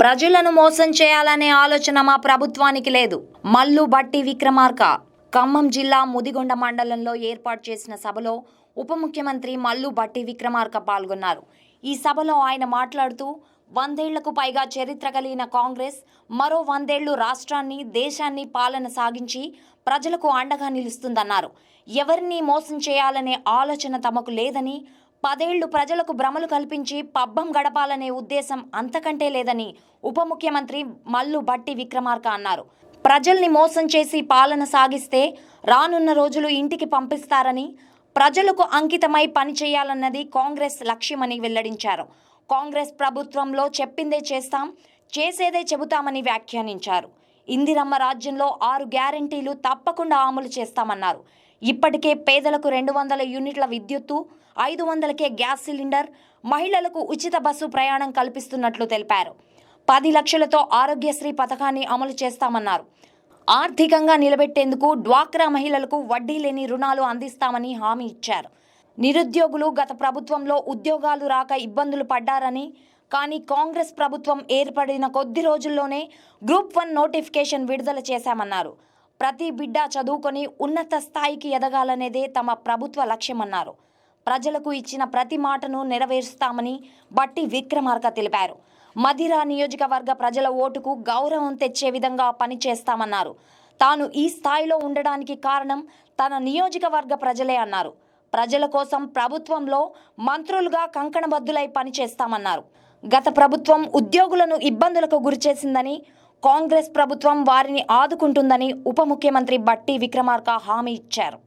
ప్రజలను మోసం చేయాలనే ఆలోచన మా ప్రభుత్వానికి లేదు. మల్లు బట్టి విక్రమార్క ఖమ్మం జిల్లా ముదిగొండ మండలంలో ఏర్పాటు చేసిన సభలో ఉప ముఖ్యమంత్రి మల్లు బట్టి విక్రమార్క పాల్గొన్నారు. ఈ సభలో ఆయన మాట్లాడుతూ వందేళ్ళకు పైగా చరిత్ర కలిగిన కాంగ్రెస్ మరో వందేళ్ళు రాష్ట్రాన్ని దేశాన్ని పాలన సాగించి ప్రజలకు అండగా నిలుస్తుందన్నారు. ఎవరిని మోసం చేయాలనే ఆలోచన తమకు లేదని పదేళ్ళు ప్రజలకు భ్రమలు కల్పించి పబ్బం గడపాలనే ఉద్దేశం అంతకంటే లేదని ఉప ముఖ్యమంత్రి మల్లు బట్టి విక్రమార్క అన్నారు. ప్రజల్ని మోసం చేసి పాలన సాగిస్తే రానున్న రోజులు ఇంటికి పంపిస్తారని ప్రజలకు అంకితమై పనిచేయాలన్నది కాంగ్రెస్ లక్ష్యమని వెల్లడించారు. కాంగ్రెస్ ప్రభుత్వంలో చెప్పిందే చేస్తాం చేసేదే చెబుతామని వ్యాఖ్యానించారు. ఇందిరమ్మ రాజ్యంలో ఆరు గ్యారంటీలు తప్పకుండా అమలు చేస్తామన్నారు. ఇప్పటికే పేదలకు రెండు వందల యూనిట్ల విద్యుత్తు ఐదు వందలకే గ్యాస్ సిలిండర్ మహిళలకు ఉచిత బస్సు ప్రయాణం కల్పిస్తున్నట్లు తెలిపారు. పది లక్షలతో ఆరోగ్యశ్రీ పథకాన్ని అమలు చేస్తామన్నారు. ఆర్థికంగా నిలబెట్టేందుకు డ్వాక్రా మహిళలకు వడ్డీ లేని రుణాలు అందిస్తామని హామీ ఇచ్చారు. నిరుద్యోగులు గత ప్రభుత్వంలో ఉద్యోగాలు రాక ఇబ్బందులు పడ్డారని కానీ కాంగ్రెస్ ప్రభుత్వం ఏర్పడిన కొద్ది రోజుల్లోనే గ్రూప్ వన్ నోటిఫికేషన్ విడుదల చేశామన్నారు. ప్రతి బిడ్డ చదువుకొని ఉన్నత స్థాయికి ఎదగాలనేదే తమ ప్రభుత్వ లక్ష్యమన్నారు. ప్రజలకు ఇచ్చిన ప్రతి మాటను నెరవేరుస్తామని బట్టి విక్రమార్క తెలిపారు. మధిర నియోజకవర్గ ప్రజల ఓటుకు గౌరవం తెచ్చే విధంగా పనిచేస్తామన్నారు. తాను ఈ స్థాయిలో ఉండడానికి కారణం తన నియోజకవర్గ ప్రజలే అన్నారు. ప్రజల కోసం ప్రభుత్వంలో మంత్రులుగా కంకణబద్దులై పనిచేస్తామన్నారు. గత ప్రభుత్వం ఉద్యోగులను ఇబ్బందులకు గురిచేసిందని కాంగ్రెస్ ప్రభుత్వం వారిని ఆదుకుంటుందని ఉప ముఖ్యమంత్రి బట్టి విక్రమార్క హామీ ఇచ్చారు.